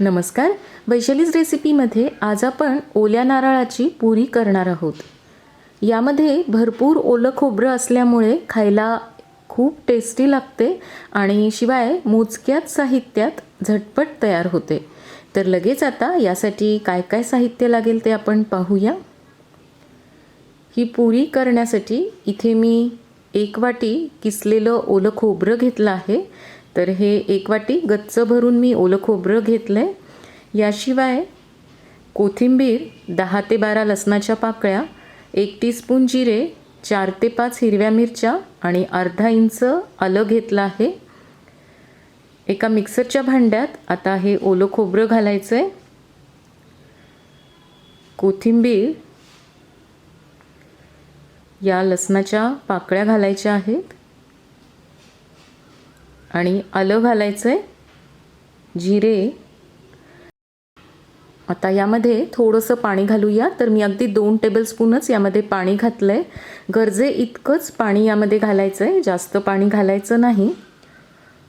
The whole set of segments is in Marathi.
नमस्कार. वैशालीज रेसिपीमध्ये आज आपण ओल्या नारळाची पुरी करणार आहोत. यामध्ये भरपूर ओलं खोबरं असल्यामुळे खायला खूप टेस्टी लागते आणि शिवाय मोजक्याच साहित्यात झटपट तयार होते. तर लगेच आता यासाठी काय काय साहित्य लागेल ते आपण पाहूया. ही पुरी करण्यासाठी इथे मी एक वाटी किसलेलं ओलं खोबरं घेतलं आहे. तर हे एक वाटी गच्च भरून मी ओलं खोबरं घेतलं आहे याशिवाय कोथिंबीर दहा ते बारा लसणाच्या पाकळ्या एक टीस्पून जिरे चार ते पाच हिरव्या मिरच्या आणि अर्धा इंच आलं घेतलं आहे. एका मिक्सरच्या भांड्यात आता हे ओलं खोबरं घालायचं आहे कोथिंबीर या लसणाच्या पाकळ्या घालायच्या आहेत. आणि आलं घालायचं आहे जिरे. आता यामध्ये थोडंसं पाणी घालूया. तर मी अगदी दोन टेबलस्पूनच यामध्ये पाणी घातलं आहे गरजे इतकंच पाणी यामध्ये घालायचं आहे जास्त पाणी घालायचं नाही.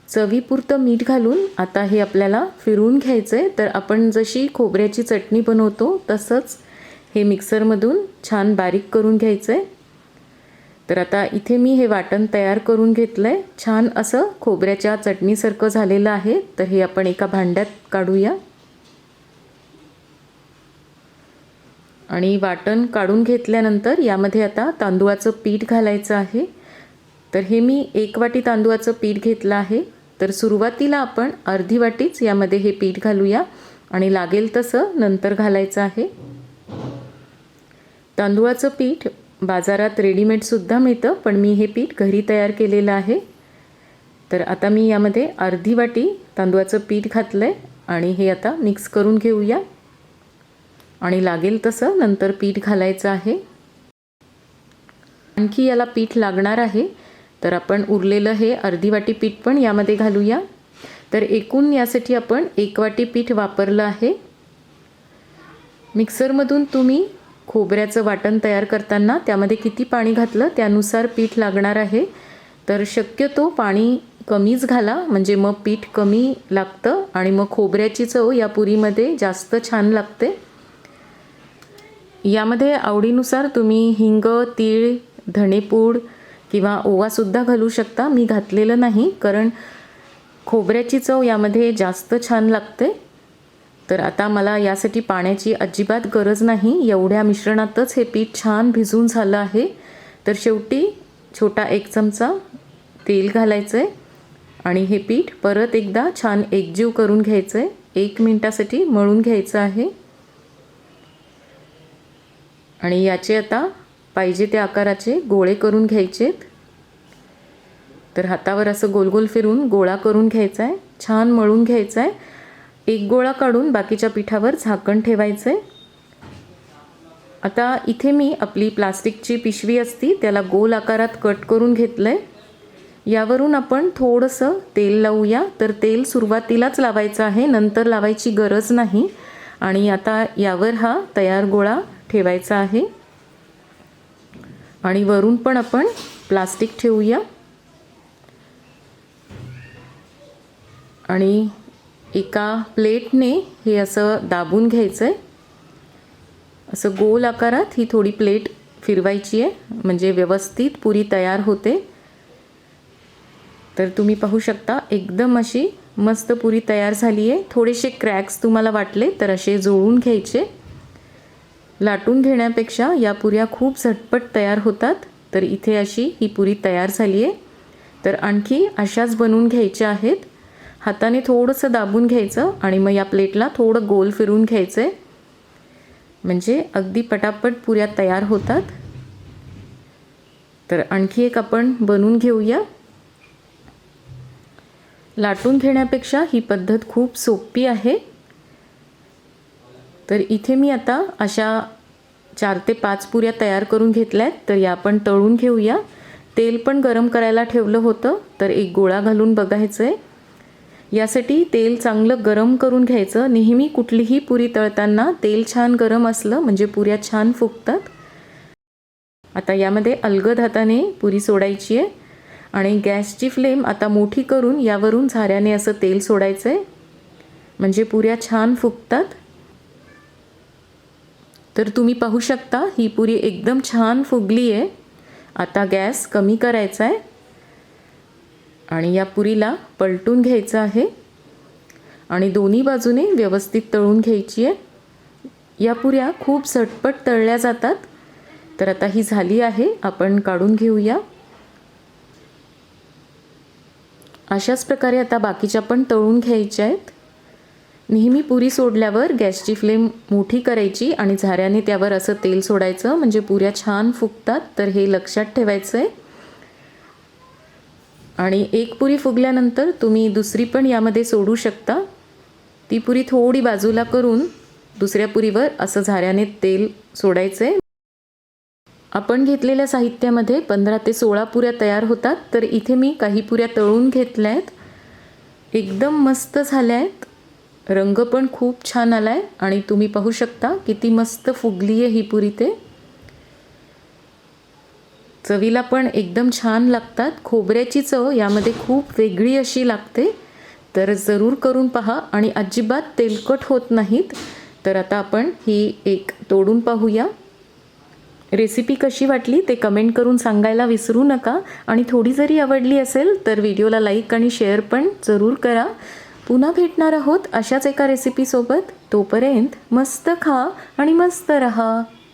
चवीपुरतं मीठ घालून आता हे आपल्याला फिरवून घ्यायचं आहे तर आपण जशी खोबऱ्याची चटणी बनवतो तसंच हे मिक्सरमधून छान बारीक करून घ्यायचं आहे तर आता इथे मी हे वाटण तयार करून घेतलं आहे छान असं खोबऱ्याच्या चटणीसारखं झालेलं आहे. तर हे आपण एका भांड्यात काढूया. आणि वाटण काढून घेतल्यानंतर यामध्ये आता तांदूळाचं पीठ घालायचं आहे. तर हे मी एक वाटी तांदूळाचं पीठ घेतलं आहे. तर सुरुवातीला आपण अर्धी वाटीच यामध्ये हे पीठ घालूया. आणि लागेल तसं नंतर घालायचं आहे. तांदूळाचं पीठ बाजारात रेडीमेडसुद्धा मिळतं पण मी हे पीठ घरी तयार केलेलं आहे. तर आता मी यामध्ये अर्धी वाटी तांदूळाचं पीठ घातलं आहे आणि हे आता मिक्स करून घेऊया. आणि लागेल तसं नंतर पीठ घालायचं आहे. आणखी याला पीठ लागणार आहे. तर आपण उरलेलं हे अर्धी वाटी पीठ पण यामध्ये घालूया. तर एकूण यासाठी आपण एक वाटी पीठ वापरलं आहे. मिक्सरमधून तुम्ही खोबऱ्याचं वाटण तयार करताना त्यामध्ये किती पाणी घातलं त्यानुसार पीठ लागणार आहे. तर शक्यतो पाणी कमीच घाला म्हणजे मग पीठ कमी लागतं आणि मग खोबऱ्याची चव या पुरीमध्ये जास्त छान लागते. यामध्ये आवडीनुसार तुम्ही हिंग तीळ धणेपूड किंवा ओवासुद्धा घालू शकता. मी घातलेलं नाही कारण खोबऱ्याची चव यामध्ये जास्त छान लागते. तर आता मला यासाठी पाण्याची अजिबात गरज नाही. एवढ्या मिश्रणातच हे पीठ छान भिजून झालं आहे. तर शेवटी छोटा एक चमचा तेल घालायचं आहे आणि हे पीठ परत एकदा छान एकजीव करून घ्यायचं आहे एक मिनटासाठी मळून घ्यायचं आहे. आणि याचे आता पाहिजे त्या आकाराचे गोळे करून घ्यायचेत. तर हातावर असं गोल गोल फिरून गोळा करून घ्यायचा आहे छान मळून घ्यायचा आहे एक गोळा काढून बाकीच्या पिठावर झाकण ठेवायचं आहे आता इथे मी आपली प्लास्टिकची पिशवी असती त्याला गोल आकारात कट करून घेतलं आहे यावरून आपण थोडंसं तेल लावूया. तर तेल सुरुवातीलाच लावायचं आहे नंतर लावायची गरज नाही. आणि आता यावर हा तयार गोळा ठेवायचा आहे. आणि वरून पण आपण प्लास्टिक ठेवूया. आणि एका प्लेटने हे असं दाबून घ्यायचं आहे असं गोल आकारात ही थोडी प्लेट फिरवायची आहे. म्हणजे व्यवस्थित पुरी तयार होते. तर तुम्ही पाहू शकता एकदम अशी मस्त पुरी तयार झाली आहे. थोडेसे क्रॅक्स तुम्हाला वाटले तर असे जुळून घ्यायचे. लाटून घेण्यापेक्षा या पुऱ्या खूप झटपट तयार होतात. तर इथे अशी ही पुरी तयार झाली आहे. तर आणखी अशाच बनवून घ्यायच्या आहेत. हाताने थोडंसं दाबून घ्यायचं आणि मग या प्लेटला थोडं गोल फिरून घ्यायचं. आहे म्हणजे अगदी पटापट पुऱ्या तयार होतात. तर आणखी एक आपण बनवून घेऊया. लाटून घेण्यापेक्षा ही पद्धत खूप सोपी आहे. तर इथे मी आता अशा चार ते पाच पुऱ्या तयार करून घेतल्या आहेत तर या आपण तळून घेऊया. तेल पण गरम करायला ठेवलं होतं. तर एक गोळा घालून बघायचं आहे यासाठी तेल चांगलं गरम करून घ्यायचं. नेहमी कुठलीही पुरी तळताना तेल छान गरम असलं म्हणजे पुऱ्या छान फुगतात. आता यामध्ये अलगद हाताने पुरी सोडायची आहे. आणि गॅसची फ्लेम आता मोठी करून यावरून झाऱ्याने असं तेल सोडायचं आहे म्हणजे पुऱ्या छान फुगतात. तर तुम्ही पाहू शकता ही पुरी एकदम छान फुगली आहे आता गॅस कमी करायचा आहे आणि या पुरीला पलटून घ्यायचं आहे. आणि दोन्ही बाजूने व्यवस्थित तळून घ्यायची आहे. या पुऱ्या खूप झटपट तळल्या जातात. तर आता ही झाली आहे. आपण काढून घेऊया. अशाच प्रकारे आता बाकीच्या पण तळून घ्यायच्या आहेत. नेहमी पुरी सोडल्यावर गॅसची फ्लेम मोठी करायची आणि झाऱ्याने त्यावर असं तेल सोडायचं. म्हणजे पुऱ्या छान फुगतात. तर हे लक्षात ठेवायचं आहे आणि एक पुरी फुगल्यानंतर तुम्ही दुसरी पण यामध्ये सोडू शकता. ती पुरी थोडी बाजूला करून दुसऱ्या पुरीवर असं झाऱ्याने तेल सोडायचं आहे आपण घेतलेल्या साहित्यामध्ये पंधरा ते सोळा पुऱ्या तयार होतात तर इथे मी काही पुऱ्या तळून घेतल्या आहेत एकदम मस्त झाल्या आहेत रंग पण खूप छान आला आहे आणि तुम्ही पाहू शकता किती मस्त फुगली आहे ही पुरी ते. चवीला पण एकदम छान लागतात. खोबऱ्याची चव यामध्ये खूप वेगळी अशी लागते. तर जरूर करून पहा आणि अजिबात तेलकट होत नाहीत. तर आता आपण ही एक तोडून पाहूया. रेसिपी कशी वाटली ते कमेंट करून सांगायला विसरू नका. आणि थोडी जरी आवडली असेल तर व्हिडिओला लाईक आणि शेअर पण जरूर करा. पुन्हा भेटणार आहोत अशाच एका रेसिपीसोबत तोपर्यंत मस्त खा आणि मस्त रहा.